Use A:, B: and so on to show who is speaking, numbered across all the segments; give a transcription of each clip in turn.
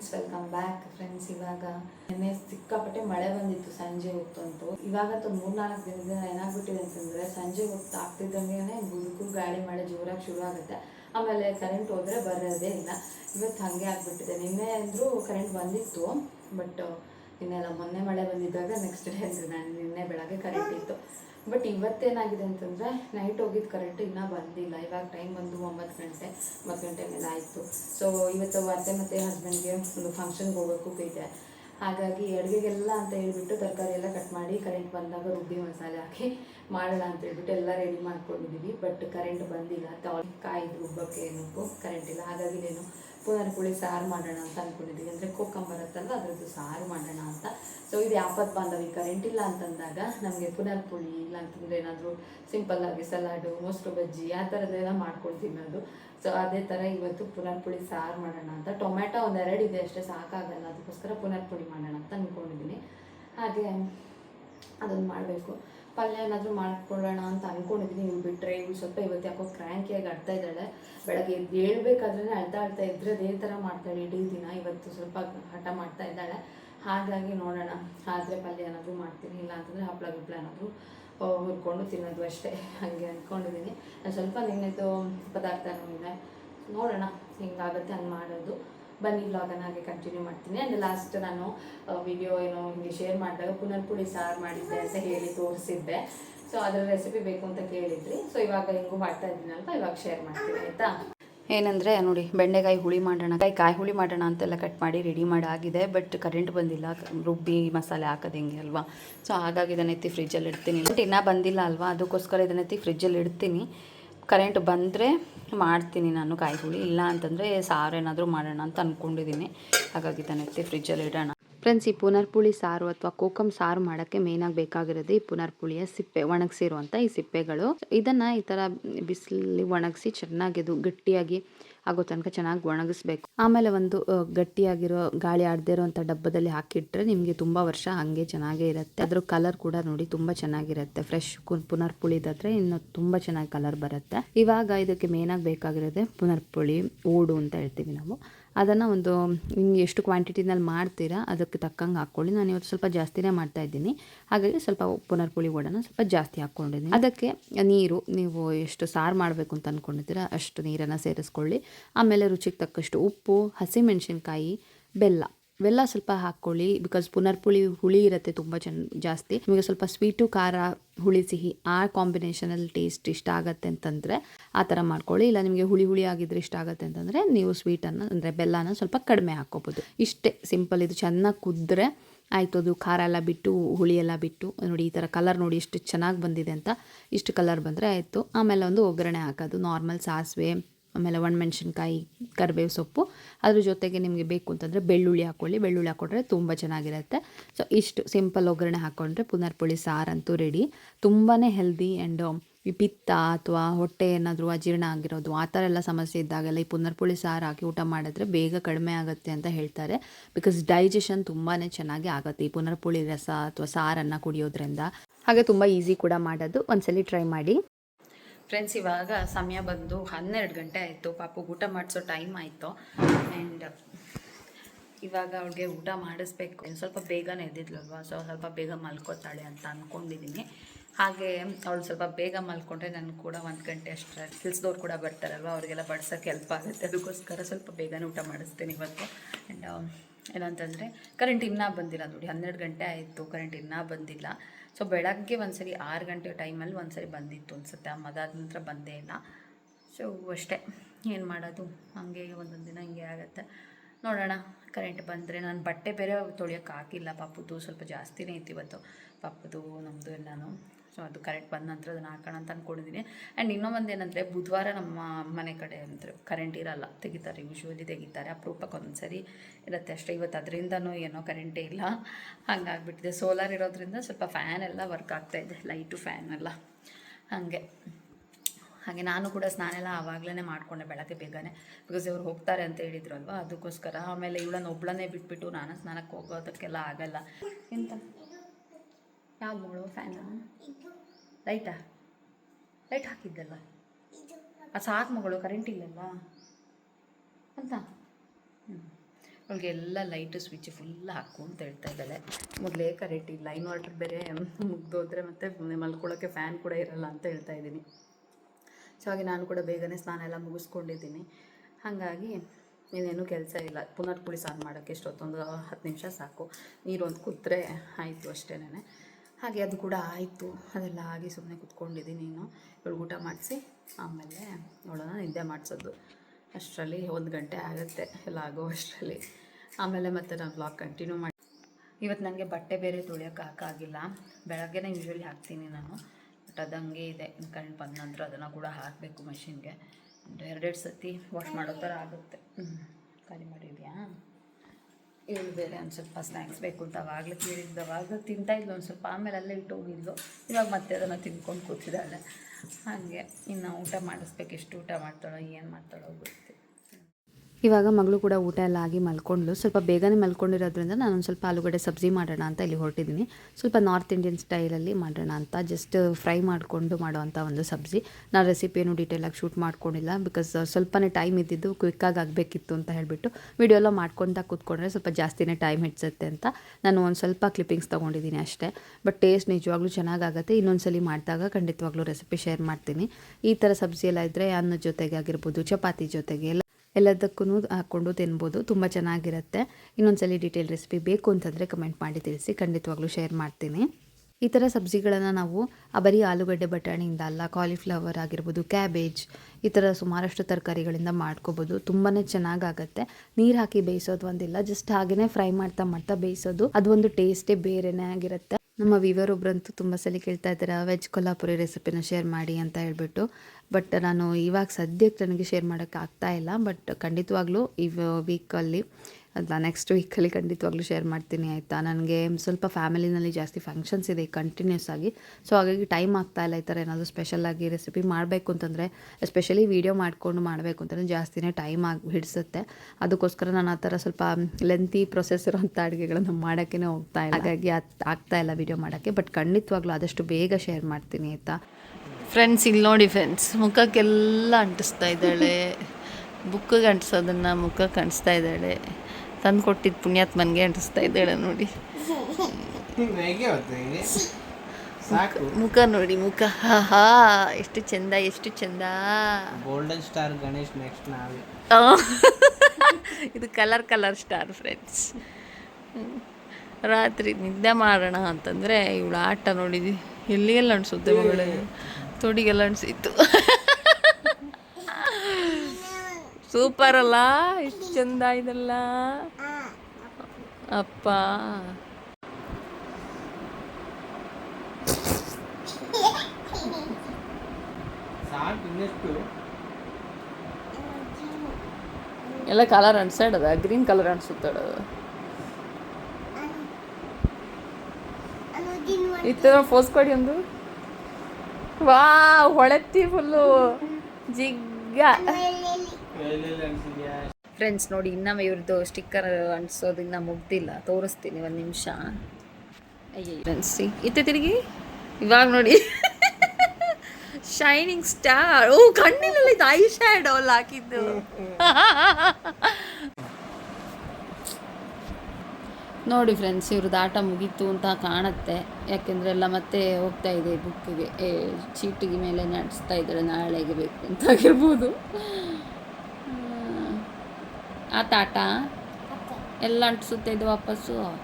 A: Friends welcome back friends ಇವಾಗ ನಿನ್ನೆ ಸಿಕ್ಕಾಪಟ್ಟೆ ಮಳೆ ಬಂದಿತ್ತು ಸಂಜೆ ಹೊತ್ತು ಅಂತೂ. ಇವಾಗಂತೂ ಮೂರ್ನಾಲ್ಕು ದಿನದಿಂದ ಏನಾಗ್ಬಿಟ್ಟಿದೆ ಅಂತಂದ್ರೆ ಸಂಜೆ ಹೊತ್ತು ಆಗ್ತಿದ್ದಂಗೆ ಗುರುಕು ಗಾಳಿ ಮಳೆ ಜೋರಾಗಿ ಶುರು ಆಗುತ್ತೆ ಆಮೇಲೆ ಕರೆಂಟ್ ಹೋದ್ರೆ ಬರೋದೇ ಇಲ್ಲ. ಇವತ್ತು ಹಾಗೆ ಆಗ್ಬಿಟ್ಟಿದೆ. ನಿನ್ನೆ ಅಂದರೂ ಕರೆಂಟ್ ಬಂದಿತ್ತು ಬಟ್ ಇನ್ನೆಲ್ಲ ಮೊನ್ನೆ ಮಳೆ ಬಂದಿದ್ದಾಗ ನೆಕ್ಸ್ಟ್ ಡೇ ಅಂದ್ರೆ ನಾನು ನಿನ್ನೆ ಬೆಳಗ್ಗೆ ಕರೆಂಟ್ ಇತ್ತು. ಬಟ್ ಇವತ್ತೇನಾಗಿದೆ ಅಂತಂದರೆ ನೈಟ್ ಹೋಗಿದ್ದು ಕರೆಂಟ್ ಇನ್ನೂ ಬಂದಿಲ್ಲ. ಇವಾಗ ಟೈಮ್ ಬಂದು ಒಂಬತ್ತು ಗಂಟೆ ಒಂಬತ್ತು ಗಂಟೆ ಮೇಲೆ ಆಯಿತು. ಸೊ ಇವತ್ತು ಅತ್ತೆ ಮತ್ತು ಹಸ್ಬೆಂಡ್ಗೆ ಒಂದು ಫಂಕ್ಷನ್ಗೆ ಹೋಗೋಕ್ಕೂ ಇದೆ. ಹಾಗಾಗಿ ಅಡುಗೆಗೆಲ್ಲ ಅಂತ ಹೇಳಿಬಿಟ್ಟು ತರಕಾರಿ ಎಲ್ಲ ಕಟ್ ಮಾಡಿ ಕರೆಂಟ್ ಬಂದಾಗ ರುಬ್ಬಿ ಮಸಾಲೆ ಹಾಕಿ ಮಾಡೋಣ ಅಂತ ಹೇಳ್ಬಿಟ್ಟು ಎಲ್ಲ ರೆಡಿ ಮಾಡ್ಕೊಂಡಿದ್ದೀವಿ ಬಟ್ ಕರೆಂಟ್ ಬಂದಿಲ್ಲ. ತಾವ್ ಕಾಯ್ದು ರುಬ್ಬಕ್ಕೆ ಏನಕ್ಕೂ ಕರೆಂಟ್ ಇಲ್ಲ. ಹಾಗಾಗಿ నేను ಪುನರ್ಪುಳಿ ಸಾರು ಮಾಡೋಣ ಅಂತ ಅಂದ್ಕೊಂಡಿದ್ದೀವಿ ಅಂದರೆ ಕೋಕಂ ಬರುತ್ತಲ್ವ ಅದರದ್ದು ಸಾರು ಮಾಡೋಣ ಅಂತ. ಸೊ ಇದು ಆಪತ್ ಬಾಂಧವಿ ಕರೆಂಟ್ ಇಲ್ಲ ಅಂತಂದಾಗ ನಮಗೆ ಪುನರ್ಪುಳಿ ಇಲ್ಲ ಅಂತಂದರೆ ಏನಾದರೂ ಸಿಂಪಲ್ ಆಗಿ ಸಲಾಡು ಮೊಸರು ಬಜ್ಜಿ, ಆ ಥರದ್ದೆಲ್ಲ ಮಾಡ್ಕೊಂಡು ತಿನ್ನೋದು. ಸೊ ಅದೇ ಥರ ಇವತ್ತು ಪುನರ್ಪುಳಿ ಸಾರು ಮಾಡೋಣ ಅಂತ. ಟೊಮ್ಯಾಟೊ ಒಂದೆರಡು ಇದೆ ಅಷ್ಟೇ, ಸಾಕಾಗಲ್ಲ. ಅದಕ್ಕೋಸ್ಕರ ಪುನರ್ಪುಳಿ ಮಾಡೋಣ ಅಂತ ಅಂದ್ಕೊಂಡಿದ್ದೀನಿ ಹಾಗೆ ಅದನ್ನು ಮಾಡಬೇಕು. ಪಲ್ಯ ಏನಾದರೂ ಮಾಡ್ಕೊಳ್ಳೋಣ ಅಂತ ಅಂದ್ಕೊಂಡಿದ್ದೀನಿ ನೀವು ಬಿಟ್ಟರೆ ಇವ್ರು ಸ್ವಲ್ಪ ಇವತ್ತು ಯಾಕೋ ಕ್ರ್ಯಾಂಕಿಯಾಗಿ ಆಡ್ತಾ ಇದ್ದಾಳೆ. ಬೆಳಗ್ಗೆ ಎದ್ದು ಹೇಳ್ಬೇಕಾದ್ರೆ ಅಳ್ತಾ ಅಳ್ತಾ ಇದ್ರೆ ಅದೇ ಥರ ಮಾಡ್ತಾಳೆ. ಇಡೀ ದಿನ ಇವತ್ತು ಸ್ವಲ್ಪ ಹಠ ಮಾಡ್ತಾ ಇದ್ದಾಳೆ. ಹಾಗಾಗಿ ನೋಡೋಣ. ಆದರೆ ಪಲ್ಯ ಏನಾದರೂ ಮಾಡ್ತೀನಿ. ಇಲ್ಲ ಅಂತಂದರೆ ಹಪ್ಪಳ ಗಿಪ್ಪಳ ಏನಾದರೂ ಹುರ್ಕೊಂಡು ತಿನ್ನೋದು ಅಷ್ಟೇ. ಹಾಗೆ ಅಂದ್ಕೊಂಡಿದ್ದೀನಿ ನಾನು ಸ್ವಲ್ಪ ನಿನ್ನೆದು ಪದಾರ್ಥ ಇದೆ. ನೋಡೋಣ ಹಿಂಗಾಗುತ್ತೆ ಹಂಗೆ ಮಾಡೋದು. ಬನ್ನಿ ವ್ಲಾಗನ್ನ ಹಾಗೆ ಕಂಟಿನ್ಯೂ ಮಾಡ್ತೀನಿ. ಆ್ಯಂಡ್ ಲಾಸ್ಟ್ ನಾನು ವಿಡಿಯೋ ಏನೋ ಹಿಂಗೆ ಶೇರ್ ಮಾಡಿದಾಗ ಪುನರ್ಪುಳಿ ಸಾರು ಮಾಡಿದ್ದೆ ಅಂತ ಹೇಳಿ ತೋರಿಸಿದ್ದೆ. ಸೊ ಅದರ ರೆಸಿಪಿ ಬೇಕು ಅಂತ ಕೇಳಿದ್ರಿ. ಸೊ ಇವಾಗ ಹೆಂಗೂ ಮಾಡ್ತಾ ಇದ್ದೀನಲ್ವ? ಇವಾಗ ಶೇರ್ ಮಾಡ್ತೀನಿ, ಆಯಿತಾ? ಏನಂದರೆ, ನೋಡಿ, ಬೆಂಡೆಕಾಯಿ ಹುಳಿ ಮಾಡೋಣ. ಕಾಯಿ ಕಾಯಿ ಹುಳಿ ಮಾಡೋಣ ಅಂತೆಲ್ಲ ಕಟ್ ಮಾಡಿ ರೆಡಿ ಮಾಡಿ ಆಗಿದೆ. ಬಟ್ ಕರೆಂಟ್ ಬಂದಿಲ್ಲ. ರುಬ್ಬಿ ಮಸಾಲೆ ಹಾಕೋದು ಹೆಂಗೆ ಅಲ್ವಾ? ಸೊ ಹಾಗಾಗಿ ಇದನ್ನ ಎತ್ತಿ ಫ್ರಿಜ್ಜಲ್ಲಿ ಇಡ್ತೀನಿ. ಬಟ್ ಇನ್ನೂ ಬಂದಿಲ್ಲ ಅಲ್ವಾ? ಅದಕ್ಕೋಸ್ಕರ ಇದನ್ನ ಎತ್ತಿ ಫ್ರಿಜ್ಜಲ್ಲಿ ಇಡ್ತೀನಿ. ಕರೆಂಟ್ ಬಂದರೆ ಮಾಡ್ತೀನಿ ನಾನು ಕಾಯಿ ಹುಳಿ ಇಲ್ಲ ಅಂತಂದರೆ ಸಾರು ಏನಾದರೂ ಮಾಡೋಣ ಅಂತ ಅಂದ್ಕೊಂಡಿದ್ದೀನಿ ಹಾಗಾಗಿ ತಾನೆತ್ತಿ ಫ್ರಿಜ್ಜಲ್ಲಿ ಇಡೋಣ. ಫ್ರೆಂಡ್ಸ್ ಈ ಪುನರ್ಪುಳಿ ಸಾರು ಅಥವಾ ಕೋಕಮ್ ಸಾರು ಮಾಡೋಕ್ಕೆ ಮೇಯ್ನಾಗಿ ಬೇಕಾಗಿರೋದು ಈ ಪುನರ್ಪುಳಿಯ ಸಿಪ್ಪೆ ಒಣಗಿಸಿರುವಂಥ ಈ ಸಿಪ್ಪೆಗಳು. ಇದನ್ನು ಈ ಥರ ಬಿಸಿಲಲ್ಲಿ ಒಣಗಿಸಿ ಚೆನ್ನಾಗಿದು ಗಟ್ಟಿಯಾಗಿ ಆಗೋ ತನಕ ಚೆನ್ನಾಗಿ ಒಣಗಿಸ್ಬೇಕು. ಆಮೇಲೆ ಒಂದು ಗಟ್ಟಿಯಾಗಿರೋ ಗಾಳಿ ಆಡದೇ ಇರೋವಂಥ ಡಬ್ಬದಲ್ಲಿ ಹಾಕಿಟ್ರೆ ನಿಮಗೆ ತುಂಬ ವರ್ಷ ಹಾಗೆ ಚೆನ್ನಾಗೇ ಇರುತ್ತೆ. ಅದ್ರ ಕಲರ್ ಕೂಡ ನೋಡಿ ತುಂಬಾ ಚೆನ್ನಾಗಿರುತ್ತೆ. ಫ್ರೆಶ್ ಪುನರ್ಪುಳಿದಾದ್ರೆ ಇನ್ನು ತುಂಬಾ ಚೆನ್ನಾಗಿ ಕಲರ್ ಬರುತ್ತೆ. ಇವಾಗ ಇದಕ್ಕೆ ಮೇನಾಗಿ ಬೇಕಾಗಿರೋದೆ ಪುನರ್ಪುಳಿ, ಓಡು ಅಂತ ಹೇಳ್ತೀವಿ ನಾವು. ಅದನ್ನು ಒಂದು, ನಿಮ್ಗೆ ಎಷ್ಟು ಕ್ವಾಂಟಿಟಿನಲ್ಲಿ ಮಾಡ್ತೀರಾ, ಅದಕ್ಕೆ ತಕ್ಕಂಗೆ ಹಾಕ್ಕೊಳ್ಳಿ. ನಾನು ಇವತ್ತು ಸ್ವಲ್ಪ ಜಾಸ್ತಿನೇ ಮಾಡ್ತಾ ಇದ್ದೀನಿ. ಹಾಗಾಗಿ ಸ್ವಲ್ಪ ಪುನರ್ಪುಳಿ ಓಡನ ಸ್ವಲ್ಪ ಜಾಸ್ತಿ ಹಾಕ್ಕೊಂಡಿದ್ದೀನಿ. ಅದಕ್ಕೆ ನೀರು, ನೀವು ಎಷ್ಟು ಸಾರು ಮಾಡಬೇಕು ಅಂತ ಅಂದ್ಕೊಂಡಿದ್ದೀರಾ ಅಷ್ಟು ನೀರನ್ನು ಸೇರಿಸ್ಕೊಳ್ಳಿ. ಆಮೇಲೆ ರುಚಿಗೆ ತಕ್ಕಷ್ಟು ಉಪ್ಪು, ಹಸಿಮೆಣಸಿನ್ಕಾಯಿ, ಬೆಲ್ಲ. ಬೆಲ್ಲ ಸ್ವಲ್ಪ ಹಾಕ್ಕೊಳ್ಳಿ ಬಿಕಾಸ್ ಪುನರ್ಪುಳಿ ಹುಳಿ ಇರುತ್ತೆ ತುಂಬ ಚೆನ್ನ ಜಾಸ್ತಿ. ನಿಮಗೆ ಸ್ವಲ್ಪ ಸ್ವೀಟು ಖಾರ ಹುಳಿ ಸಿಹಿ ಆ ಕಾಂಬಿನೇಷನಲ್ಲಿ ಟೇಸ್ಟ್ ಇಷ್ಟ ಆಗುತ್ತೆ ಅಂತಂದರೆ ಆ ಥರ ಮಾಡ್ಕೊಳ್ಳಿ. ಇಲ್ಲ ನಿಮಗೆ ಹುಳಿ ಹುಳಿ ಆಗಿದ್ರೆ ಇಷ್ಟ ಆಗುತ್ತೆ ಅಂತಂದರೆ ನೀವು ಸ್ವೀಟನ್ನು ಅಂದರೆ ಬೆಲ್ಲನ ಸ್ವಲ್ಪ ಕಡಿಮೆ ಹಾಕ್ಕೋಬೋದು. ಇಷ್ಟೇ ಸಿಂಪಲ್ ಇದು ಚೆನ್ನಾಗಿ ಕುದ್ರೆ ಆಯಿತು, ಅದು ಖಾರ ಎಲ್ಲ ಬಿಟ್ಟು, ಹುಳಿ ಎಲ್ಲ ಬಿಟ್ಟು, ನೋಡಿ ಈ ಥರ ಕಲರ್ ನೋಡಿ ಎಷ್ಟು ಚೆನ್ನಾಗಿ ಬಂದಿದೆ ಅಂತ, ಇಷ್ಟು ಕಲರ್ ಬಂದರೆ ಆಯಿತು. ಆಮೇಲೆ ಒಂದು ಒಗ್ಗರಣೆ ಹಾಕೋದು ನಾರ್ಮಲ್ ಸಾಸಿವೆ ಆಮೇಲೆ ಒಣಮೆಣ್ಸಿನ್ಕಾಯಿ, ಕರಿಬೇವು ಸೊಪ್ಪು. ಅದ್ರ ಜೊತೆಗೆ ನಿಮಗೆ ಬೇಕು ಅಂತಂದರೆ ಬೆಳ್ಳುಳ್ಳಿ ಹಾಕ್ಕೊಳ್ಳಿ ಬೆಳ್ಳುಳ್ಳಿ ಹಾಕ್ಕೊಂಡ್ರೆ ತುಂಬ ಚೆನ್ನಾಗಿರುತ್ತೆ. ಸೊ ಇಷ್ಟು ಸಿಂಪಲ್ ಒಗ್ಗರಣೆ ಹಾಕ್ಕೊಂಡ್ರೆ ಪುನರ್ಪುಳಿ ಸಾರಂತೂ ರೆಡಿ ತುಂಬಾ ಹೆಲ್ದಿ ಆ್ಯಂಡ್ ಈ ಪಿತ್ತ ಅಥವಾ ಹೊಟ್ಟೆ ಏನಾದರೂ ಅಜೀರ್ಣ ಆಗಿರೋದು, ಆ ಥರ ಎಲ್ಲ ಸಮಸ್ಯೆ ಇದ್ದಾಗೆಲ್ಲ ಈ ಪುನರ್ಪುಳಿ ಸಾರು ಹಾಕಿ ಊಟ ಮಾಡಿದ್ರೆ ಬೇಗ ಕಡಿಮೆ ಆಗುತ್ತೆ ಅಂತ ಹೇಳ್ತಾರೆ. ಬಿಕಾಸ್ ಡೈಜೆಷನ್ ತುಂಬಾ ಚೆನ್ನಾಗಿ ಆಗುತ್ತೆ ಈ ಪುನರ್ಪುಳಿ ರಸ ಅಥವಾ ಸಾರನ್ನು ಕುಡಿಯೋದ್ರಿಂದ. ಹಾಗೆ ತುಂಬ ಈಸಿ ಕೂಡ ಮಾಡೋದು. ಒಂದ್ಸಲಿ ಟ್ರೈ ಮಾಡಿ. ಫ್ರೆಂಡ್ಸ್ ಇವಾಗ ಸಮಯ ಬಂದು ಹನ್ನೆರಡು ಗಂಟೆ ಆಯಿತು. ಪಾಪು ಊಟ ಮಾಡಿಸೋ ಟೈಮ್ ಆಯಿತು. ಆ್ಯಂಡ್ ಇವಾಗ ಅವ್ಳಿಗೆ ಊಟ ಮಾಡಿಸ್ಬೇಕು. ಸ್ವಲ್ಪ ಬೇಗನೆ ಎದ್ದಿದ್ಲಲ್ವ? ಸೊ ಸ್ವಲ್ಪ ಬೇಗ ಮಲ್ಕೋತಾಳೆ ಅಂತ ಅಂದ್ಕೊಂಡಿದ್ದೀನಿ ಹಾಗೆ ಅವಳು ಸ್ವಲ್ಪ ಬೇಗ ಮಲ್ಕೊಂಡ್ರೆ ನಾನು ಕೂಡ ಒಂದು ಗಂಟೆ ಅಷ್ಟರ ಕೆಲಸದವ್ರು ಕೂಡ ಬರ್ತಾರಲ್ವ? ಅವರಿಗೆಲ್ಲ ಬಡ್ಸೋಕ್ಕೆ ಹೆಲ್ಪ್ ಆಗುತ್ತೆ. ಅದಕ್ಕೋಸ್ಕರ ಸ್ವಲ್ಪ ಬೇಗನೆ ಊಟ ಮಾಡಿಸ್ತೀನಿ ಇವತ್ತು. ಆ್ಯಂಡ್ ಏನಂತಂದರೆ ಕರೆಂಟ್ ಇನ್ನೂ ಬಂದಿಲ್ಲ ನೋಡಿ. ಹನ್ನೆರಡು ಗಂಟೆ ಆಯಿತು. ಕರೆಂಟ್ ಇನ್ನೂ ಬಂದಿಲ್ಲ. ಸೊ ಬೆಳಗ್ಗೆ ಒಂದ್ಸರಿ ಆರು ಗಂಟೆ ಟೈಮಲ್ಲಿ ಒಂದ್ಸರಿ ಬಂದಿತ್ತು ಅನ್ಸುತ್ತೆ. ಅಮ್ಮದಾದ ನಂತರ ಬಂದೇ ಇಲ್ಲ. ಸೊ ಅಷ್ಟೇ. ಏನು ಮಾಡೋದು? ಹಾಗೆ ಒಂದೊಂದು ದಿನ ಹಿಂಗೆ ಆಗುತ್ತೆ. ನೋಡೋಣ. ಕರೆಂಟ್ ಬಂದರೆ ನಾನು ಬಟ್ಟೆ ಬೇರೆ ತೊಳೆಯೋಕೆ ಹಾಕಿಲ್ಲ. ಪಾಪದ್ದು ಸ್ವಲ್ಪ ಜಾಸ್ತಿನೇ ಇತ್ತು ಇವತ್ತು. ಪಾಪದ್ದು ನಮ್ಮದು ಎಲ್ಲನೂ. ಸೊ ಅದು ಕರೆಂಟ್ ಬಂದ ನಂತರ ಅದನ್ನು ಹಾಕೋಣ ಅಂತ ಅಂದ್ಕೊಂಡಿದ್ದೀನಿ ಆ್ಯಂಡ್ ಇನ್ನೊಂದು ಏನಂದರೆ, ಬುಧವಾರ ನಮ್ಮ ಮನೆ ಕಡೆ ಅಂದರೆ ಕರೆಂಟ್ ಇರಲ್ಲ. ತೆಗಿತಾರೆ ಯೂಶ್ವಲಿ ತೆಗಿತಾರೆ. ಅಪರೂಪಕ್ಕೆ ಒಂದ್ಸರಿ ಇರುತ್ತೆ ಅಷ್ಟೇ. ಇವತ್ತು ಅದರಿಂದನೂ ಏನೋ ಕರೆಂಟೇ ಇಲ್ಲ. ಹಂಗಾಗ್ಬಿಟ್ಟಿದೆ. ಸೋಲಾರ್ ಇರೋದ್ರಿಂದ ಸ್ವಲ್ಪ ಫ್ಯಾನ್ ಎಲ್ಲ ವರ್ಕ್ ಆಗ್ತಾಯಿದೆ ಲೈಟು ಫ್ಯಾನ್ ಎಲ್ಲ. ಹಾಗೆ. ಹಾಗೆ ನಾನು ಕೂಡ ಸ್ನಾನ ಎಲ್ಲ ಆವಾಗಲೇ ಮಾಡಿಕೊಂಡೆ ಬೆಳಗ್ಗೆ ಬೇಗನೆ. ಬಿಕಾಸ್ ಇವ್ರು ಹೋಗ್ತಾರೆ ಅಂತ ಹೇಳಿದ್ರು ಅಲ್ವಾ ಅದಕ್ಕೋಸ್ಕರ. ಆಮೇಲೆ ಇವಳನ್ನ ಒಬ್ಳನ್ನೇ ಬಿಟ್ಬಿಟ್ಟು ನಾನು ಸ್ನಾನಕ್ಕೆ ಹೋಗೋದಕ್ಕೆಲ್ಲ ಆಗಲ್ಲ. ಎಂತ? ಯಾವ ಮಗಳು ಫ್ಯಾನ್ ಲೈಟಾ ಲೈಟ್ ಹಾಕಿದ್ದಲ್ಲ? ಆ ಸಾಕು ಮಗಳು ಕರೆಂಟ್ ಇಲ್ಲಲ್ಲ ಅಂತ. ಹ್ಞೂ ಅವಳಿಗೆ ಎಲ್ಲ ಲೈಟು ಸ್ವಿಚ್ ಫುಲ್ ಹಾಕು ಅಂತ ಹೇಳ್ತಾ ಇದ್ದಾಳೆ. ಮೊದಲೇ ಕರೆಂಟ್ ಇಲ್ಲ. ಇನ್ವರ್ಟರ್ ಬೇರೆ ಮುಗ್ದೋದ್ರೆ ಮತ್ತೆ ಮಲ್ಕೊಳ್ಳೋಕ್ಕೆ ಫ್ಯಾನ್ ಕೂಡ ಇರಲ್ಲ ಅಂತ ಹೇಳ್ತಾ ಇದ್ದೀನಿ. ಸೊ ಹಾಗೆ ನಾನು ಕೂಡ ಬೇಗನೆ ಸ್ನಾನ ಎಲ್ಲ ಮುಗಿಸ್ಕೊಂಡಿದ್ದೀನಿ. ಹಾಗಾಗಿ ಇನ್ನೇನು ಕೆಲಸ ಇಲ್ಲ. ಪುನರ್ ಪುಳಿ ಸಾರು ಮಾಡೋಕ್ಕೆ ಎಷ್ಟೊತ್ತೊಂದು ಹತ್ತು ನಿಮಿಷ ಸಾಕು. ನೀರು ಒಂದು ಕೂತ್ರೆ ಆಯಿತು ಅಷ್ಟೇನೆ ಹಾಗೆ ಅದು ಕೂಡ ಆಯಿತು. ಅದೆಲ್ಲ ಆಗಿ ಸುಮ್ಮನೆ ಕುತ್ಕೊಂಡಿದ್ದೀನಿ ಇನ್ನು. ಇವಳು ಊಟ ಮಾಡಿಸಿ, ಆಮೇಲೆ ಇವಳನ್ನ ನಿದ್ದೆ ಮಾಡಿಸೋದು. ಅಷ್ಟರಲ್ಲಿ ಒಂದು ಗಂಟೆ ಆಗುತ್ತೆ. ಎಲ್ಲ ಆಗೋ ಅಷ್ಟರಲ್ಲಿ. ಆಮೇಲೆ ಮತ್ತೆ ನಾನು ಬ್ಲಾಗ್ ಕಂಟಿನ್ಯೂ ಮಾಡಿ ಇವತ್ತು ನನಗೆ ಬಟ್ಟೆ ಬೇರೆ ತೊಳೆಯೋಕೆ ಹಾಕಾಗಿಲ್ಲ ಬೆಳಗ್ಗೆನೇ ಯೂಶ್ವಲಿ ಹಾಕ್ತೀನಿ ನಾನು. ಬಟ್ ಅದು ಇದೆ. ಕಣ್ಣು ಬಂದ ನಂತರ ಅದನ್ನು ಕೂಡ ಹಾಕಬೇಕು ಮಷಿನ್ಗೆ ಒಂದು ಎರಡೆರಡು ಸತಿ ವಾಶ್ ಮಾಡೋ ಥರ ಆಗುತ್ತೆ. ಖಾಲಿ ಮಾಡಿದ್ಯಾ? ಇವಳು ಬೇರೆ ಒಂದು ಸ್ವಲ್ಪ ಸ್ನ್ಯಾಕ್ಸ್ ಬೇಕು ಅಂತ ಅವಾಗಲೇ ಕೇಳಿದ್ದು. ಅವಾಗ ತಿಂತಾ ಇದ್ಲು ಒಂದು ಸ್ವಲ್ಪ. ಆಮೇಲೆ ಅಲ್ಲೇ ಇಟ್ಟು ಹೋಗಿದ್ಲು. ಇವಾಗ ಮತ್ತೆ ಅದನ್ನು ತಿನ್ಕೊಂಡು ಕೂತಿದ್ದಾಳೆ. ಹಾಗೆ ಇನ್ನು ಊಟ ಮಾಡಿಸ್ಬೇಕು. ಎಷ್ಟು ಊಟ ಮಾಡ್ತಾಳೋ, ಏನು ಮಾಡ್ತಾಳೋ ಗೊತ್ತಿಲ್ಲ.
B: ಇವಾಗ ಮಗಳು ಕೂಡ ಊಟ ಎಲ್ಲ ಆಗಿ ಮಲ್ಕೊಂಡ್ಲು ಸ್ವಲ್ಪ ಬೇಗನೆ ಮಲ್ಕೊಂಡಿರೋದ್ರಿಂದ ನಾನು ಒಂದು ಸ್ವಲ್ಪ ಆಲೂಗಡ್ಡೆ ಸಬ್ಜಿ ಮಾಡೋಣ ಅಂತ ಇಲ್ಲಿ ಹೊರಟಿದ್ದೀನಿ. ಸ್ವಲ್ಪ ನಾರ್ತ್ ಇಂಡಿಯನ್ ಸ್ಟೈಲಲ್ಲಿ ಮಾಡೋಣ ಅಂತ ಜಸ್ಟ್ ಫ್ರೈ ಮಾಡಿಕೊಂಡು ಮಾಡುವಂಥ ಒಂದು ಸಬ್ಜಿ. ನಾನು ರೆಸಿಪಿಯನ್ನು ಡೀಟೇಲಾಗಿ ಶೂಟ್ ಮಾಡ್ಕೊಂಡಿಲ್ಲ ಬಿಕಾಸ್ ಸ್ವಲ್ಪನೇ ಟೈಮ್ ಇದ್ದಿದ್ದು ಕ್ವಿಕ್ಕಾಗಿ ಆಗಬೇಕಿತ್ತು ಅಂತ ಹೇಳಿಬಿಟ್ಟು ವಿಡಿಯೋ ಎಲ್ಲ ಮಾಡ್ಕೊತಾ ಕೂತ್ಕೊಂಡ್ರೆ ಸ್ವಲ್ಪ ಜಾಸ್ತಿನೇ ಟೈಮ್ ಹಿಡ್ಸುತ್ತೆ ಅಂತ ನಾನು ಒಂದು ಸ್ವಲ್ಪ ಕ್ಲಿಪ್ಪಿಂಗ್ಸ್ ತೊಗೊಂಡಿದ್ದೀನಿ ಅಷ್ಟೇ. ಬಟ್ ಟೇಸ್ಟ್ ನಿಜವಾಗ್ಲೂ ಚೆನ್ನಾಗಾಗುತ್ತೆ. ಇನ್ನೊಂದ್ಸಲಿ ಮಾಡಿದಾಗ ಖಂಡಿತವಾಗ್ಲೂ ರೆಸಿಪಿ ಶೇರ್ ಮಾಡ್ತೀನಿ. ಈ ಥರ ಸಬ್ಜಿ ಎಲ್ಲ ಇದ್ದರೆ ಅನ್ನದ ಜೊತೆಗೆ ಆಗಿರ್ಬೋದು, ಚಪಾತಿ ಜೊತೆಗೆ ಎಲ್ಲ ಎಲ್ಲದಕ್ಕೂ ಹಾಕ್ಕೊಂಡು ತಿನ್ಬೋದು. ತುಂಬ ಚೆನ್ನಾಗಿರುತ್ತೆ. ಇನ್ನೊಂದ್ಸಲಿ ಡೀಟೇಲ್ ರೆಸಿಪಿ ಬೇಕು ಅಂತಂದರೆ ಕಮೆಂಟ್ ಮಾಡಿ ತಿಳಿಸಿ. ಖಂಡಿತವಾಗ್ಲೂ ಶೇರ್ ಮಾಡ್ತೀನಿ. ಈ ಥರ ಸಬ್ಜಿಗಳನ್ನು ನಾವು ಬರೀ ಆಲೂಗಡ್ಡೆ ಬಟಾಣಿಯಿಂದ ಅಲ್ಲ ಕಾಲಿಫ್ಲವರ್ ಆಗಿರ್ಬೋದು ಕ್ಯಾಬೇಜ್ ಈ ಥರ ಸುಮಾರಷ್ಟು ತರಕಾರಿಗಳಿಂದ ಮಾಡ್ಕೋಬೋದು. ತುಂಬಾ ಚೆನ್ನಾಗಾಗತ್ತೆ. ನೀರು ಹಾಕಿ ಬೇಯಿಸೋದು ಒಂದಿಲ್ಲ ಜಸ್ಟ್ ಹಾಗೆಯೇ ಫ್ರೈ ಮಾಡ್ತಾ ಮಾಡ್ತಾ ಬೇಯಿಸೋದು. ಅದು ಒಂದು ಟೇಸ್ಟೇ ಬೇರೆನೇ ಆಗಿರುತ್ತೆ. ನಮ್ಮ ವಿವರ್ ಒಬ್ರಂತೂ ತುಂಬ ಸಲ ಕೇಳ್ತಾ ಇದ್ದಾರೆ ವೆಜ್ ಕೊಲ್ಹಾಪುರಿ ರೆಸಿಪಿನ ಶೇರ್ ಮಾಡಿ ಅಂತ ಹೇಳ್ಬಿಟ್ಟು. ಬಟ್ ನಾನು ಇವಾಗ ಸದ್ಯಕ್ಕೆ ನನಗೆ ಶೇರ್ ಮಾಡೋಕ್ಕೆ ಆಗ್ತಾ ಇಲ್ಲ ಬಟ್ ಖಂಡಿತವಾಗ್ಲೂ ಈ ವೀಕಲ್ಲಿ ಅಲ್ಲ ನೆಕ್ಸ್ಟ್ ವೀಕಲ್ಲಿ ಖಂಡಿತವಾಗ್ಲೂ ಶೇರ್ ಮಾಡ್ತೀನಿ, ಆಯಿತಾ? ನನಗೆ ಸ್ವಲ್ಪ ಫ್ಯಾಮಿಲಿನಲ್ಲಿ ಜಾಸ್ತಿ ಫಂಕ್ಷನ್ಸ್ ಇದೆ ಕಂಟಿನ್ಯೂಸ್ ಆಗಿ. ಸೊ ಹಾಗಾಗಿ ಟೈಮ್ ಆಗ್ತಾ ಇಲ್ಲ ಈ ಥರ ಏನಾದರೂ ಸ್ಪೆಷಲಾಗಿ ರೆಸಿಪಿ ಮಾಡಬೇಕು ಅಂತಂದರೆ ಎಸ್ಪೆಷಲಿ ವೀಡಿಯೋ ಮಾಡಿಕೊಂಡು ಮಾಡಬೇಕು ಅಂತಂದರೆ ಜಾಸ್ತಿನೇ ಟೈಮ್ ಆಗಿ, ಹಿಡಿಸುತ್ತೆ. ಅದಕ್ಕೋಸ್ಕರ ನಾನು ಆ ಥರ ಸ್ವಲ್ಪ ಲೆಂತಿ ಪ್ರೊಸೆಸ್ ಇರೋಂಥ ಅಡುಗೆಗಳನ್ನು ಮಾಡೋಕ್ಕೇ ಹೋಗ್ತಾ ಇಲ್ಲ. ಹಾಗಾಗಿ ಅದು ಆಗ್ತಾ ಇಲ್ಲ ವೀಡಿಯೋ ಮಾಡೋಕ್ಕೆ ಬಟ್ ಖಂಡಿತವಾಗ್ಲೂ ಆದಷ್ಟು ಬೇಗ ಶೇರ್ ಮಾಡ್ತೀನಿ, ಆಯಿತಾ?
A: ಫ್ರೆಂಡ್ಸ್ ಇಲ್ಲಿ ನೋಡಿ ಫ್ರೆಂಡ್ಸ್ ಮುಖಕ್ಕೆಲ್ಲ ಅಂಟಿಸ್ತಾ ಇದ್ದಾಳೆ. ಬುಕ್ಕಿಗೆ ಅಂಟಿಸೋದನ್ನು ಮುಖಕ್ಕೆ ಅಂಟಿಸ್ತಾ ಇದ್ದಾಳೆ. ತಂದು ಕೊಟ್ಟಿದ್ದು ಪುಣ್ಯಾತ್ಮನ್ಗೆ ಅಂಟಿಸ್ತಾ ಇದ್ದಾಳೆ ನೋಡಿ. ಮುಖ ನೋಡಿ ಮುಖ. ಹಾ ಹಾ. ಎಷ್ಟು ಚಂದ ಎಷ್ಟು ಚಂದ.
C: ಗೋಲ್ಡನ್ ಸ್ಟಾರ್ ಗಣೇಶ್ ನೆಕ್ಸ್ಟ್ ನಾವೇ.
A: ಇದು ಕಲರ್ ಕಲರ್ ಸ್ಟಾರ್ ಫ್ರೆಂಡ್ಸ್ ರಾತ್ರಿ ನಿದ್ದೆ ಮಾಡೋಣ ಅಂತಂದರೆ ಇವಳು ಆಟ ನೋಡಿದ್ವಿ. ಎಲ್ಲಿಗೆಲ್ಲ ಅನ್ಸುತ್ತೆ ಮಗಳೇ? ತೊಡಿಗೆಲ್ಲ ಅನ್ಸಿತ್ತು. ಸೂಪರ್ ಅಲ್ಲ? ಎಷ್ಟು ಚಂದ ಇದೆಲ್ಲ? ಅಪ್ಪ. ಎಲ್ಲ ಕಲರ್ ಅನ್ಸಾಡದ ಗ್ರೀನ್ ಕಲರ್ ಅನ್ಸುತ್ತಾಡೋದು ಈ ಥರ ಫೋಸ್ ಕೊಡಿ ಒಂದು. ವಾ ಹೊಳೆತ್ತಿ ಫುಲ್ಲು ಜಿಗ್ಗ. ಫ್ರೆಂಡ್ಸ್ ನೋಡಿ ಇನ್ನೂ ಇವ್ರದ್ದು ಸ್ಟಿಕ್ಕರ್ ಅಂಟಿಸೋದು ಇನ್ನೂ ಮುಗ್ದಿಲ್ಲ. ತೋರಿಸ್ತೀನಿ ಒಂದು ನಿಮಿಷ. ಅಯ್ಯೋ ಫ್ರೆಂಡ್ಸ್ ಇತ್ತೆ ತಿರುಗಿ? ಇವಾಗ ನೋಡಿ. ಶೈನಿಂಗ್ ಸ್ಟಾರ್ ಓ, ಕಣ್ಣಿನಲ್ಲಿ ಇದು ಐ ಶ್ಯಾಡೋ ಅಲ್ಲಿ ಹಾಕಿದ್ದು. ನೋಡಿ ಫ್ರೆಂಡ್ಸ್ ಇವ್ರದ್ದು ಆಟ ಮುಗೀತು ಅಂತ ಕಾಣುತ್ತೆ. ಯಾಕೆಂದರೆ ಎಲ್ಲ ಮತ್ತೆ ಹೋಗ್ತಾ ಇದೆ ಬುಕ್ಕಿಗೆ ಚೀಟಿಗೆ ಮೇಲೆ ನಡೆಸ್ತಾ ಇದ್ದಾರೆ, ನಾಳೆಗೆ ಬೇಕು ಅಂತ ಆಗಿರ್ಬೋದು. ಆತ ತಾಟ? ಎಲ್ಲ ಅಂಟಿಸುತ್ತೆ ಇದು ವಾಪಸ್ಸು?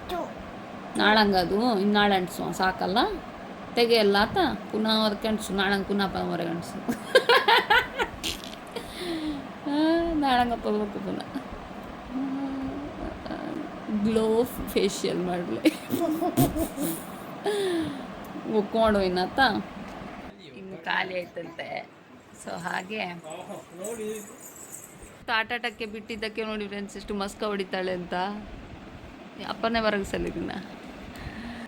A: ನಾಳಂಗದು ಇನ್ನು ನಾಳೆ ಅಂಟಿಸು ಸಾಕಲ್ಲ? ತೆಗೆಯಲ್ಲ ಆತ? ಪುನಃ ಅದಕ್ಕೆ ಅಂಟಿಸು ನಾಳಂಗ ಪುನಃ ಹೊರಗೆ ಅಂಟಿಸು. ನಾಳಂಗಪ್ಪ ಹೋಗ್ಬೇಕು ಪುನಃ. ಗ್ಲೋ ಫೇಶಿಯಲ್ ಮಾಡಲಿ. ಒಕ್ಕೊಂಡು ಇನ್ನತ್ತ ಇನ್ನು ಖಾಲಿ ಆಯ್ತಂತೆ. ಸೊ ಹಾಗೆ. ಆಟಾಟಕ್ಕೆ ಬಿಟ್ಟಿದ್ದಕ್ಕೆ ನೋಡಿ ಫ್ರೆಂಡ್ಸ್ ಎಷ್ಟು ಮಸ್ಕ ಹೊಡಿತಾಳೆ ಅಂತ. ಅಪ್ಪನೇ ಹೊರಗಿಸಲ್ಲ ಇದನ್ನ.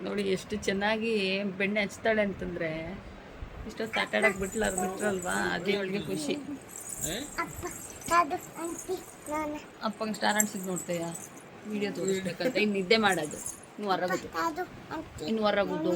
A: ನೋಡಿ ಎಷ್ಟು ಚೆನ್ನಾಗಿ ಬೆಣ್ಣೆ ಹಚ್ತಾಳೆ ಅಂತಂದರೆ ಇಷ್ಟೊತ್ತು ಆಟಾಡಕ್ಕೆ ಬಿಟ್ಲಾರ, ಬಿಟ್ರಲ್ವಾ? ಅದೇ ಅವಳಿಗೆ ಖುಷಿ. ಅಪ್ಪಂಗೆ ಸ್ಟಾರ್ ಅನ್ಸಿದ್ ನೋಡ್ತೀಯ? ವಿಡಿಯೋ ತೋರಿಸ್ಬೇಕಂತ. ಇನ್ನು ನಿದ್ದೆ ಮಾಡೋದು. ಇನ್ನು ಹೊರಗುದು. ಇನ್ನು ಹೊರಗುದು.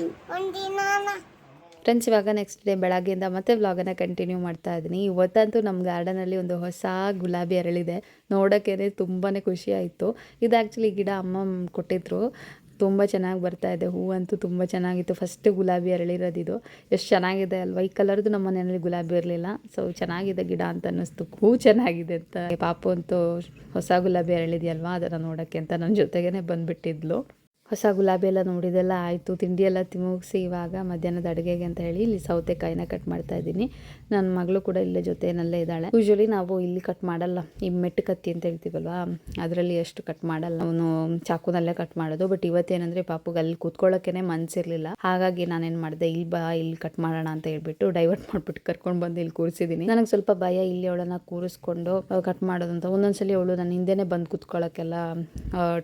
A: ಫ್ರೆಂಡ್ಸ್ ಇವಾಗ ನೆಕ್ಸ್ಟ್ ಡೇ ಬೆಳಗ್ಗೆಯಿಂದ ಮತ್ತೆ ವ್ಲಾಗನ್ನು ಕಂಟಿನ್ಯೂ ಮಾಡ್ತಾ ಇದ್ದೀನಿ. ಇವತ್ತಂತೂ ನಮ್ಮ ಗಾರ್ಡನಲ್ಲಿ ಒಂದು ಹೊಸ ಗುಲಾಬಿ ಅರಳಿದೆ. ನೋಡೋಕ್ಕೇನೆ ತುಂಬಾ ಖುಷಿ ಆಯಿತು. ಇದು ಆ್ಯಕ್ಚುಲಿ ಗಿಡ ಅಮ್ಮ ಕೊಟ್ಟಿದ್ರು. ತುಂಬ ಚೆನ್ನಾಗಿ ಬರ್ತಾ ಇದೆ. ಹೂವಂತೂ ತುಂಬ ಚೆನ್ನಾಗಿತ್ತು. ಫಸ್ಟ್ ಗುಲಾಬಿ ಅರಳಿರೋದು ಇದು. ಎಷ್ಟು ಚೆನ್ನಾಗಿದೆ ಅಲ್ವಾ? ಈ ಕಲರ್ದು ನಮ್ಮ ಮನೆಯಲ್ಲಿ ಗುಲಾಬಿ ಇರಲಿಲ್ಲ. ಸೊ ಚೆನ್ನಾಗಿದೆ ಗಿಡ ಅಂತ ಅನ್ನಿಸ್ತು. ಹೂ ಚೆನ್ನಾಗಿದೆ ಅಂತ. ಪಾಪು ಅಂತೂ ಹೊಸ ಗುಲಾಬಿ ಅರಳಿದೆಯಲ್ವಾ? ಅದನ್ನು ನೋಡೋಕ್ಕೆ ಅಂತ ನನ್ನ ಜೊತೆಗೇ ಬಂದುಬಿಟ್ಟಿದ್ಲು. ಹೊಸ ಗುಲಾಬಿ ಎಲ್ಲ ನೋಡಿದೆಲ್ಲ ಆಯಿತು. ತಿಂಡಿ ಎಲ್ಲ ತಿಮುಗಿಸಿ ಇವಾಗ ಮಧ್ಯಾಹ್ನದ ಅಡುಗೆಗೆ ಅಂತ ಹೇಳಿ ಇಲ್ಲಿ ಸೌತೆಕಾಯಿನ ಕಟ್ ಮಾಡ್ತಾ ಇದ್ದೀನಿ. ನನ್ನ ಮಗಳು ಕೂಡ ಇಲ್ಲೇ ಜೊತೆನಲ್ಲೇ ಇದ್ದಾಳೆ. ಯೂಶ್ವಲಿ ನಾವು ಇಲ್ಲಿ ಕಟ್ ಮಾಡಲ್ಲ. ಈ ಮೆಟ್ಟು ಕತ್ತಿ ಅಂತ ಹೇಳ್ತೀವಲ್ವಾ? ಅದರಲ್ಲಿ ಎಷ್ಟು ಕಟ್ ಮಾಡಲ್ಲ. ಅವನು ಚಾಕುನಲ್ಲೇ ಕಟ್ ಮಾಡೋದು. ಬಟ್ ಇವತ್ತೇನಂದ್ರೆ ಪಾಪುಗೆ ಅಲ್ಲಿ ಕೂತ್ಕೊಳ್ಳೋಕೆ ಮನಸ್ಸಿರಲಿಲ್ಲ ಹಾಗಾಗಿ ನಾನೇನು ಮಾಡಿದೆ ಇಲ್ಲಿ ಬಾ ಇಲ್ಲಿ ಕಟ್ ಮಾಡೋಣ ಅಂತ ಹೇಳ್ಬಿಟ್ಟು ಡೈವರ್ಟ್ ಮಾಡ್ಬಿಟ್ಟು ಕರ್ಕೊಂಡು ಬಂದು ಇಲ್ಲಿ ಕೂರಿಸಿದ್ದೀನಿ. ನನಗೆ ಸ್ವಲ್ಪ ಭಯ ಇಲ್ಲಿ ಅವಳನ್ನ ಕೂರಿಸ್ಕೊಂಡು ಕಟ್ ಮಾಡೋದಂತ. ಒಂದೊಂದ್ಸಲಿ ಅವಳು ನನ್ನ ಹಿಂದೆನೇ ಬಂದು ಕೂತ್ಕೊಳ್ಳೋಕ್ಕೆಲ್ಲ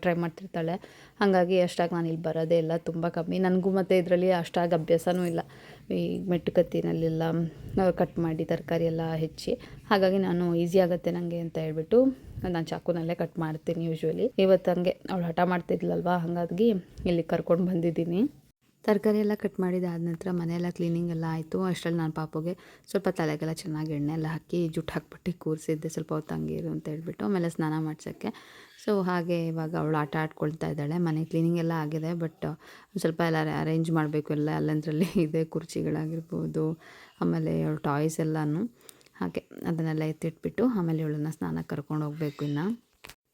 A: ಟ್ರೈ ಮಾಡ್ತಿರ್ತಾಳೆ. ಹಾಗಾಗಿ ಅಷ್ಟಾಗಿ ನಾನು ಇಲ್ಲಿ ಬರೋದೇ ಇಲ್ಲ, ತುಂಬ ಕಮ್ಮಿ. ನನಗೂ ಮತ್ತು ಇದರಲ್ಲಿ ಅಷ್ಟಾಗಿ ಅಭ್ಯಾಸವೂ ಇಲ್ಲ. ಈ ಮೆಟ್ಟು ಕತ್ತಿನಲ್ಲೆಲ್ಲ ಕಟ್ ಮಾಡಿ ತರಕಾರಿ ಎಲ್ಲ ಹೆಚ್ಚಿ. ಹಾಗಾಗಿ ನಾನು ಈಸಿ ಆಗುತ್ತೆ ನನಗೆ ಅಂತ ಹೇಳ್ಬಿಟ್ಟು ನಾನು ಚಾಕುನಲ್ಲೇ ಕಟ್ ಮಾಡ್ತೀನಿ ಯೂಶ್ವಲಿ ಇವತ್ತು ಹಂಗೆ, ಅವಳು ಹಠ ಮಾಡ್ತಿದ್ಲಲ್ವಾ ಹಾಗಾಗಿ ಇಲ್ಲಿ ಕರ್ಕೊಂಡು ಬಂದಿದ್ದೀನಿ. ತರಕಾರಿ ಎಲ್ಲ ಕಟ್ ಮಾಡಿದಾದ ನಂತರ ಮನೆಯೆಲ್ಲ ಕ್ಲೀನಿಂಗ್ ಎಲ್ಲ ಆಯಿತು. ಅಷ್ಟರಲ್ಲಿ ನಾನು ಪಾಪುಗೆ ಸ್ವಲ್ಪ ತಲೆಗೆಲ್ಲ ಚೆನ್ನಾಗಿ ಎಣ್ಣೆ ಎಲ್ಲ ಹಾಕಿ ಜುಟ್ಟು ಹಾಕ್ಬಿಟ್ಟು ಕೂರಿಸಿದ್ದೆ. ಸ್ವಲ್ಪ ಹೊತ್ತು ಅಂತ ಹೇಳ್ಬಿಟ್ಟು ಆಮೇಲೆ ಸ್ನಾನ ಮಾಡ್ಸೋಕ್ಕೆ. ಸೊ ಹಾಗೆ ಇವಾಗ ಅವಳು ಆಟ ಆಡ್ಕೊಳ್ತಾ ಇದ್ದಾಳೆ. ಮನೆ ಕ್ಲೀನಿಂಗ್ ಎಲ್ಲ ಆಗಿದೆ ಬಟ್ ಸ್ವಲ್ಪ ಎಲ್ಲ ಅರೇಂಜ್ ಮಾಡಬೇಕು. ಎಲ್ಲ ಅಲ್ಲಂದ್ರಲ್ಲಿ ಇದೆ, ಕುರ್ಚಿಗಳಾಗಿರ್ಬೋದು, ಆಮೇಲೆ ಅವಳು ಟಾಯ್ಸ್ ಎಲ್ಲನೂ. ಹಾಗೆ ಅದನ್ನೆಲ್ಲ ಎತ್ತಿಟ್ಬಿಟ್ಟು ಆಮೇಲೆ ಇವಳನ್ನ ಸ್ನಾನ ಕರ್ಕೊಂಡು ಹೋಗಬೇಕು ಇನ್ನು.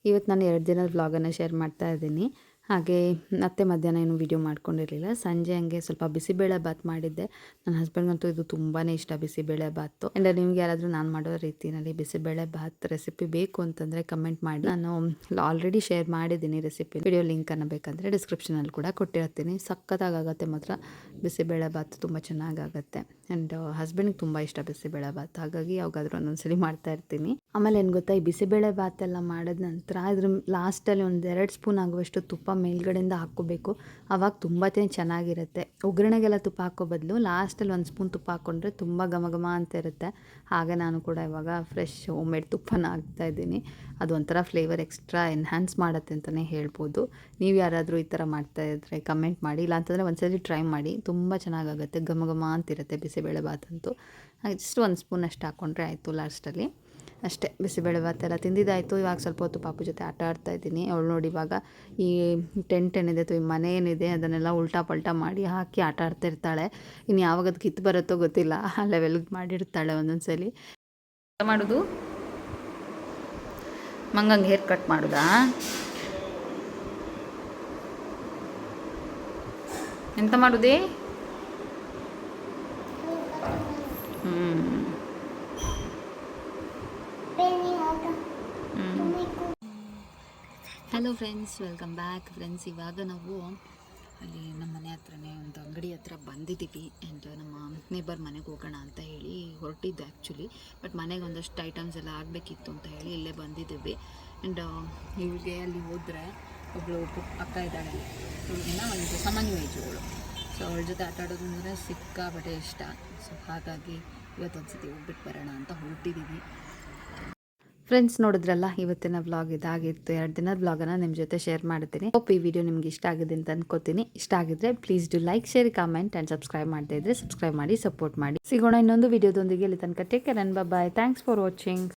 A: ಇವತ್ತು ನಾನು ಎರಡು ದಿನದ ವ್ಲಾಗನ್ನು ಶೇರ್ ಮಾಡ್ತಾ ಇದ್ದೀನಿ. ಹಾಗೆ ಮತ್ತೆ ಮಧ್ಯಾಹ್ನ ಏನು ವೀಡಿಯೋ ಮಾಡ್ಕೊಂಡಿರಲಿಲ್ಲ. ಸಂಜೆ ಹಂಗೆ ಸ್ವಲ್ಪ ಬಿಸಿಬೇಳೆ ಬಾತ್ ಮಾಡಿದ್ದೆ. ನನ್ನ ಹಸ್ಬೆಂಡ್ಗಂತೂ ಇದು ತುಂಬಾ ಇಷ್ಟ ಬಿಸಿಬೇಳೆ ಬಾತು ಆ್ಯಂಡ್ ನಿಮ್ಗೆ ಯಾರಾದರೂ ನಾನು ಮಾಡೋ ರೀತಿಯಲ್ಲಿ ಬಿಸಿಬೇಳೆ ಬಾತ್ ರೆಸಿಪಿ ಬೇಕು ಅಂತಂದರೆ ಕಮೆಂಟ್ ಮಾಡಿ. ನಾನು ಆಲ್ರೆಡಿ ಶೇರ್ ಮಾಡಿದ್ದೀನಿ ರೆಸಿಪಿ ವಿಡಿಯೋ ಲಿಂಕನ್ನು ಬೇಕಂದರೆ ಡಿಸ್ಕ್ರಿಪ್ಷನಲ್ಲಿ ಕೂಡ ಕೊಟ್ಟಿರ್ತೀನಿ. ಸಖತ್ತಾಗುತ್ತೆ ಮಾತ್ರ. ಬಿಸಿಬೇಳೆ ಬಾತ್ ತುಂಬ ಚೆನ್ನಾಗಾಗತ್ತೆ ಆ್ಯಂಡ್ ಹಸ್ಬೆಂಡ್ಗೆ ತುಂಬ ಇಷ್ಟ ಬಿಸಿಬೇಳೆ ಬಾತ್ ಹಾಗಾಗಿ ಯಾವಾಗಾದ್ರೂ ಒಂದೊಂದ್ಸಲಿ ಮಾಡ್ತಾ ಇರ್ತೀನಿ. ಆಮೇಲೆ ಏನು ಗೊತ್ತಾ, ಈ ಬಿಸಿಬೇಳೆ ಎಲ್ಲ ಮಾಡಿದ ನಂತರ ಅದ್ರ ಲಾಸ್ಟಲ್ಲಿ ಒಂದು ಎರಡು ಸ್ಪೂನ್ ಆಗುವಷ್ಟು ತುಪ್ಪ ಮೇಲ್ಗಡೆಯಿಂದ ಹಾಕ್ಕೋಬೇಕು. ಅವಾಗ ತುಂಬ ಚೆನ್ನಾಗಿರುತ್ತೆ. ಒಗ್ಗರಣೆಗೆಲ್ಲ ತುಪ್ಪ ಹಾಕೋ ಬದಲು ಲಾಸ್ಟಲ್ಲಿ ಒಂದು ಸ್ಪೂನ್ ತುಪ್ಪ ಹಾಕ್ಕೊಂಡ್ರೆ ತುಂಬ ಘಮ ಘಮ ಅಂತ ಇರುತ್ತೆ ಹಾಗೆ ನಾನು ಕೂಡ ಇವಾಗ ಫ್ರೆಶ್ ಹೋಮ್ಮೇಡ್ ತುಪ್ಪನ ಹಾಕ್ತಾ ಇದ್ದೀನಿ. ಅದು ಒಂಥರ ಫ್ಲೇವರ್ ಎಕ್ಸ್ಟ್ರಾ ಎನ್ಹ್ಯಾನ್ಸ್ ಮಾಡುತ್ತೆ ಅಂತಲೇ ಹೇಳ್ಬೋದು. ನೀವು ಯಾರಾದರೂ ಈ ಥರ ಮಾಡ್ತಾ ಇದ್ದರೆ ಕಮೆಂಟ್ ಮಾಡಿ. ಇಲ್ಲಾಂತಂದರೆ ಒಂದ್ಸಲಿ ಟ್ರೈ ಮಾಡಿ. ತುಂಬ ಚೆನ್ನಾಗಾಗುತ್ತೆ. ಘಮ ಘಮ ಅಂತಿರುತ್ತೆ ಬಿಸಿಬೇಳೆ ಬಾತ್ ಅಂತೂ ಹಾಗೆ ಜಸ್ಟ್ ಒಂದು ಸ್ಪೂನ್ ಅಷ್ಟು ಹಾಕ್ಕೊಂಡ್ರೆ ಆಯಿತು ಲಾಸ್ಟಲ್ಲಿ ಅಷ್ಟೇ ಬಿಸಿಬೇಳೆ ಭಾತ್ ಎಲ್ಲ ತಿಂದಿದ್ದಾಯಿತು. ಇವಾಗ ಸ್ವಲ್ಪ ಹೊತ್ತು ಪಾಪು ಜೊತೆ ಆಟ ಆಡ್ತಾ ಇದ್ದೀನಿ. ಅವಳು ನೋಡಿ ಇವಾಗ ಈ ಟೆಂಟ್ ಏನಿದೆ ಅಥವಾ ಈ ಮನೆ ಏನಿದೆ ಅದನ್ನೆಲ್ಲ ಉಲ್ಟಾ ಪಲ್ಟಾ ಮಾಡಿ ಹಾಕಿ ಆಟ ಆಡ್ತಾ ಇರ್ತಾಳೆ. ಇನ್ನು ಯಾವಾಗ ಅದು ಕಿತ್ತು ಬರುತ್ತೋ ಗೊತ್ತಿಲ್ಲ. ಆ ಲೆವೆಲ್ಗೆ ಮಾಡಿರ್ತಾಳೆ ಒಂದೊಂದು ಸಲ
D: ಮಾಡೋದು? ಮಂಗಂಗೆ ಹೇರ್ ಕಟ್ ಮಾಡೋದಾ? ಎಂತ ಮಾಡುದೇ ಹ್ಞೂ
A: hello friends welcome back friends ಇವಾಗ ನಾವು ಅಲ್ಲಿ ನಮ್ಮ ಮನೆ ಹತ್ರನೇ ಒಂದು ಅಂಗಡಿ ಹತ್ರ ಬಂದಿದ್ದೀವಿ ಆ್ಯಂಡ್ ನಮ್ಮ ನೇಬರ್ ಮನೆಗೆ ಹೋಗೋಣ ಅಂತ ಹೇಳಿ ಹೊರಟಿದ್ದು ಆ್ಯಕ್ಚುಲಿ ಬಟ್ ಮನೆಗೆ ಒಂದಷ್ಟು ಐಟಮ್ಸ್ ಎಲ್ಲ ಆಗಬೇಕಿತ್ತು ಅಂತ ಹೇಳಿ ಇಲ್ಲೇ ಬಂದಿದ್ದೀವಿ. ಆ್ಯಂಡ್ ಇವಳಿಗೆ ಅಲ್ಲಿ ಹೋದರೆ ಒಬ್ಬಳು ಅಕ್ಕ ಇದ್ದಾಳೆ. ಇವಳಿಗಿನ ಒಂದು ಸಾಮಾನ್ಯ ಸೊ ಅವ್ರ ಜೊತೆ ಆಟ ಆಡೋದು ಅಂದರೆ ಸಿಕ್ಕಾಪಟ್ಟೆ ಇಷ್ಟ. ಸೊ ಹಾಗಾಗಿ ಇವತ್ತೊಂದು ಸತಿ ಹೋಗ್ಬಿಟ್ಟು ಬರೋಣ ಅಂತ ಹೊರಟಿದ್ದೀವಿ ಫ್ರೆಂಡ್ಸ್ ನೋಡಿದ್ರಲ್ಲ, ಇವತ್ತಿನ ವ್ಲಾಗ್ ಇದಾಗಿತ್ತು. ಎರಡು ದಿನದ ವ್ಲಾಗನ್ನು ನಿಮ್ಮ ಜೊತೆ ಶೇರ್ ಮಾಡ್ತೀನಿ. ಹೋಪ್ ಈ ವಿಡಿಯೋ ನಿಮ್ಗೆ ಇಷ್ಟ ಆಗಿದೆ ಅಂತ ಅನ್ಕೋತೀನಿ. ಇಷ್ಟ ಆಗಿದ್ರೆ please do like share comment and subscribe ಮಾಡ್ತಾ ಇದ್ರೆ ಸಬ್ಸ್ಕ್ರೈಬ್ ಮಾಡಿ ಸಪೋರ್ಟ್ ಮಾಡಿ. ಸಿಗೋಣ ಇನ್ನೊಂದು ವಿಡಿಯೋದೊಂದಿಗೆ ಇಲ್ಲಿ ತನಕ take care bye thanks for watching